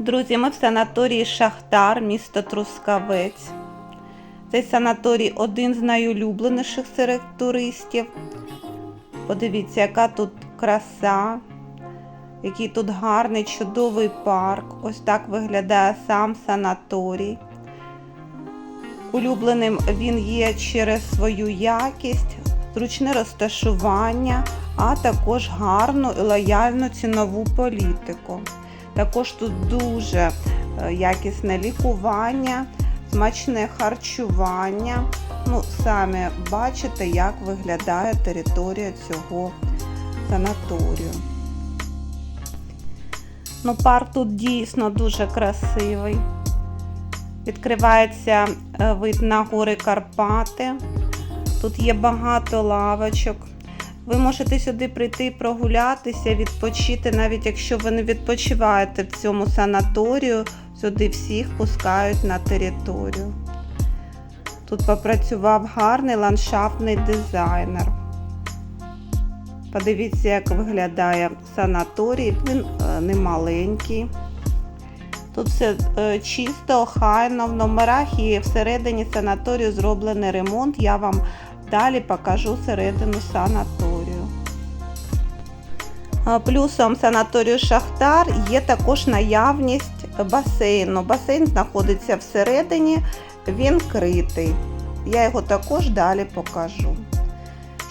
Друзі, ми в санаторії Шахтар, місто Трускавець. Цей санаторій один з найулюбленіших серед туристів. Подивіться, яка тут краса, який тут гарний, чудовий парк. Ось так виглядає сам санаторій. Улюбленим він є через свою якість, зручне розташування, а також гарну і лояльну цінову політику. Також тут дуже е, якісне лікування, смачне харчування. Ну, самі бачите, як виглядає територія цього санаторію. Ну, парк тут дійсно дуже красивий. Відкривається е, вид на гори Карпати. Тут є багато лавочок. Ви можете сюди прийти прогулятися, відпочити, навіть якщо ви не відпочиваєте в цьому санаторію, сюди всіх пускають на територію. Тут попрацював гарний ландшафтний дизайнер. Подивіться, як виглядає санаторій, він е, не маленький. Тут все е, чисто, охайно, в номерах і всередині санаторію зроблений ремонт. Я вам далі покажу середину санаторію. Плюсом санаторію Шахтар є також наявність басейну. Басейн знаходиться всередині, він критий. Я його також далі покажу.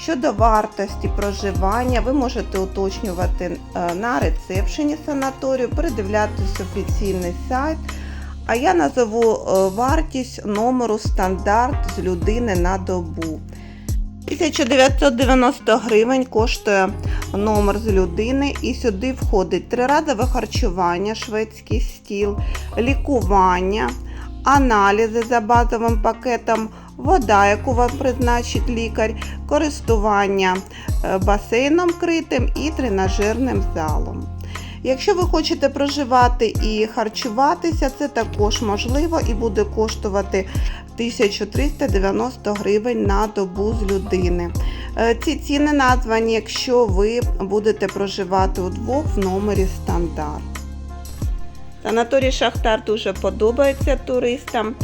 Щодо вартості проживання, ви можете уточнювати е, на рецепшені санаторію, передивлятися офіційний сайт. А я назову е, вартість номеру стандарт з людини на добу. 1990 гривень коштує номер з людини, і сюди входить триразове харчування, шведський стіл, лікування, аналізи за базовим пакетом, вода, яку вам призначить лікар, користування е, басейном критим і тренажерним залом. Якщо ви хочете проживати і харчуватися, це також можливо і буде коштувати 1390 гривень на добу з людини. Е, Ці ціни названі, якщо ви будете проживати удвох в номері стандарт. Санаторій Шахтар дуже подобається туристам.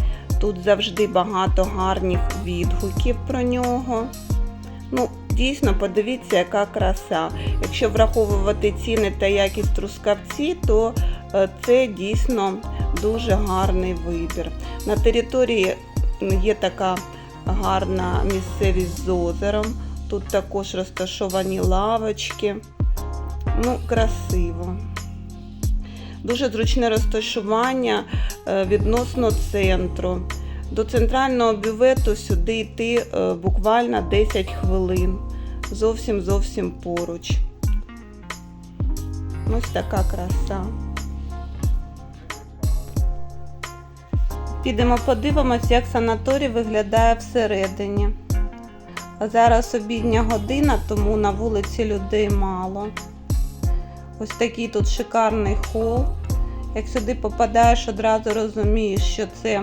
Тут завжди багато гарних відгуків про нього. Ну, дійсно, подивіться, яка краса. Якщо враховувати ціни та якість трускавці, то е, це дійсно дуже гарний вибір. На території є така гарна місцевість з озером. Тут також розташовані лавочки. Ну, красиво. Дуже зручне розташування е, відносно центру. До центрального бювету сюди йти е, буквально 10 хвилин. Зовсім зовсім поруч. Ось така краса. Підемо подивимося, як санаторій виглядає всередині. Зараз обідня година, тому на вулиці людей мало. Ось такий тут шикарний хол. Як сюди попадаєш, одразу розумієш, що це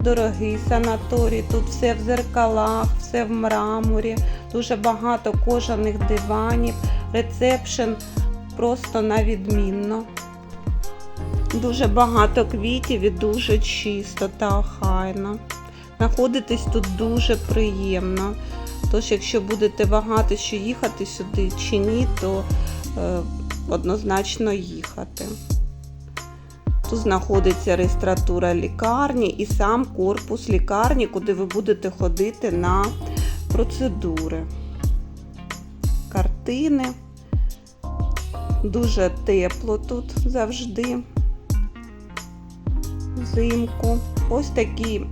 дорогий санаторій. Тут все в зеркалах, все в мраморі, дуже багато кожаних диванів, рецепшн просто на відмінно. Дуже багато квітів і дуже чисто та охайно. Знаходитись тут дуже приємно. Тож, якщо будете вагати, що їхати сюди чи ні, то е, однозначно їхати. Тут знаходиться реєстратура лікарні і сам корпус лікарні, куди ви будете ходити на процедури. Картини. Дуже тепло тут завжди. Взимку. Ось такий е,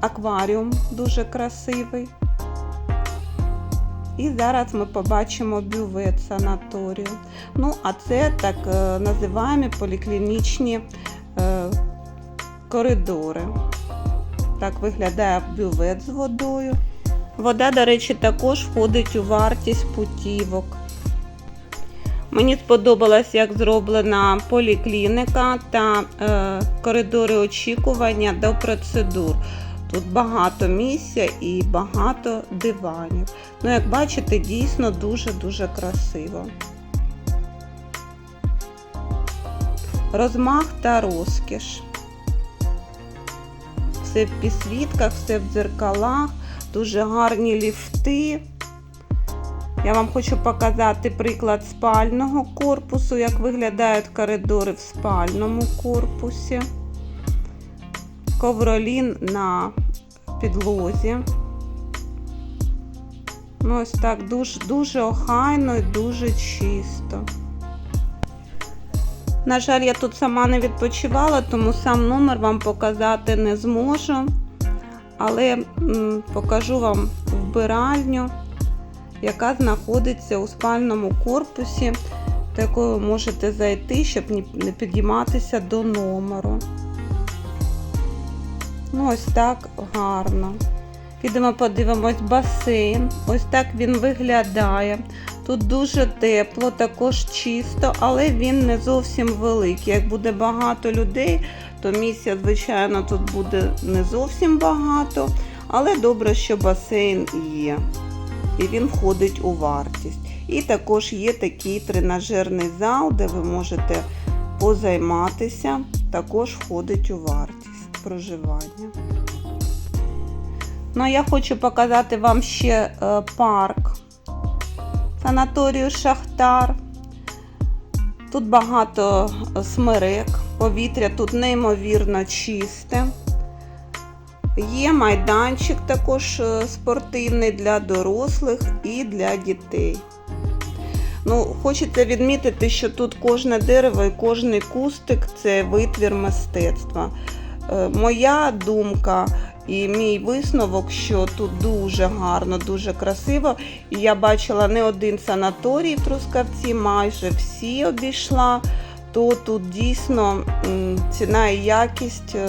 акваріум дуже красивий. І зараз ми побачимо бювет санаторію. Ну, а це так е, називаємо поліклінічні е, коридори. Так виглядає бювет з водою. Вода, до речі, також входить у вартість путівок. Мені сподобалось, як зроблена поліклініка та е, коридори очікування до процедур. Тут багато місця і багато диванів. Ну, як бачите, дійсно дуже-дуже красиво. розмах та розкіш. Все в підсвітках, все в дзеркалах, дуже гарні ліфти. Я вам хочу показати приклад спального корпусу, як виглядають коридори в спальному корпусі. Ковролін на підлозі. Ну, ось так дуже, дуже охайно і дуже чисто. На жаль, я тут сама не відпочивала, тому сам номер вам показати не зможу. Але м, покажу вам вбиральню, яка знаходиться у спальному корпусі, до якої ви можете зайти, щоб не підійматися до номеру. Ну, ось так гарно. Підемо подивимось басейн. Ось так він виглядає. Тут дуже тепло, також чисто, але він не зовсім великий. Як буде багато людей, то місця, звичайно, тут буде не зовсім багато, але добре, що басейн є. І він входить у вартість. І також є такий тренажерний зал, де ви можете позайматися, також входить у вартість проживання. Ну, а я хочу показати вам ще е, парк санаторію Шахтар. Тут багато смерек, повітря тут неймовірно чисте. Є майданчик також е, спортивний для дорослих і для дітей. Ну, Хочеться відмітити, що тут кожне дерево і кожний кустик це витвір мистецтва. Е, Моя думка і мій висновок, що тут дуже гарно, дуже красиво. І я бачила не один санаторій в Трускавці, майже всі обійшла, то тут дійсно ціна і якість е,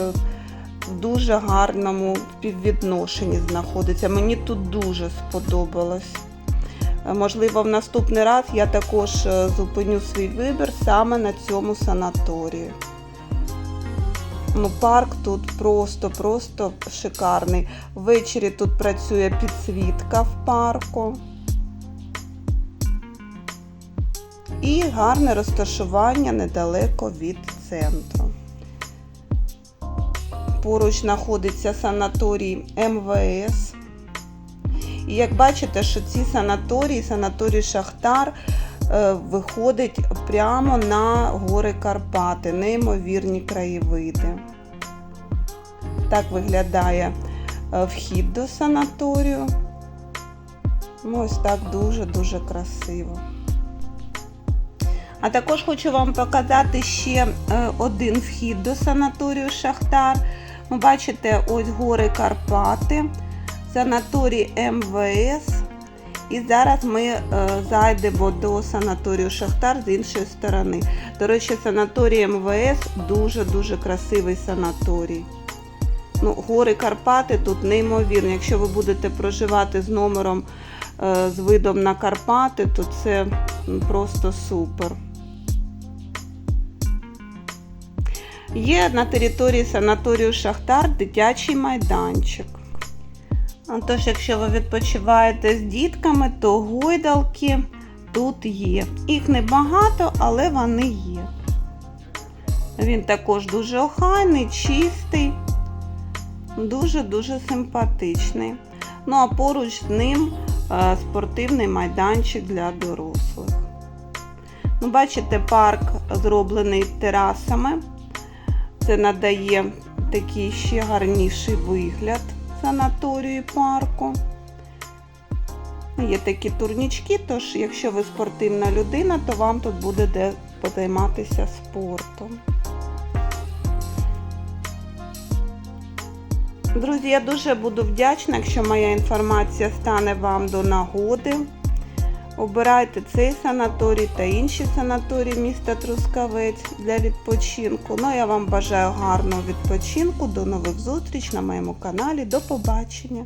в дуже гарному співвідношенні знаходиться. Мені тут дуже сподобалось. Е, Можливо, в наступний раз я також е, зупиню свій вибір саме на цьому санаторії. Ну, парк тут просто-просто шикарний. Ввечері тут працює підсвітка в парку. І гарне розташування недалеко від центру. Поруч знаходиться санаторій МВС. І як бачите, що ці санаторії, санаторій Шахтар, е, виходить прямо на гори Карпати, неймовірні краєвиди. Так виглядає е, вхід до санаторію. Ну, ось так дуже-дуже красиво. А також хочу вам показати ще е, один вхід до санаторію Шахтар. Ви бачите, ось гори Карпати, санаторій МВС. І зараз ми е, зайдемо до санаторію Шахтар з іншої сторони. До речі, санаторій МВС дуже-дуже красивий санаторій. Ну, Гори Карпати тут неймовірні. Якщо ви будете проживати з номером е, з видом на Карпати, то це просто супер. Є на території санаторію Шахтар дитячий майданчик. Тож, якщо ви відпочиваєте з дітками, то гойдалки тут є. Їх небагато, але вони є. Він також дуже охайний, чистий, дуже-дуже симпатичний. Ну, а поруч з ним е, спортивний майданчик для дорослих. Ну, Бачите, парк зроблений терасами. Це надає такий ще гарніший вигляд санаторію парку. Є такі турнічки, тож, якщо ви спортивна людина, то вам тут буде де позайматися спортом. Друзі, я дуже буду вдячна, якщо моя інформація стане вам до нагоди. Обирайте цей санаторій та інші санаторії міста Трускавець для відпочинку. Ну, я вам бажаю гарного відпочинку. До нових зустріч на моєму каналі. До побачення!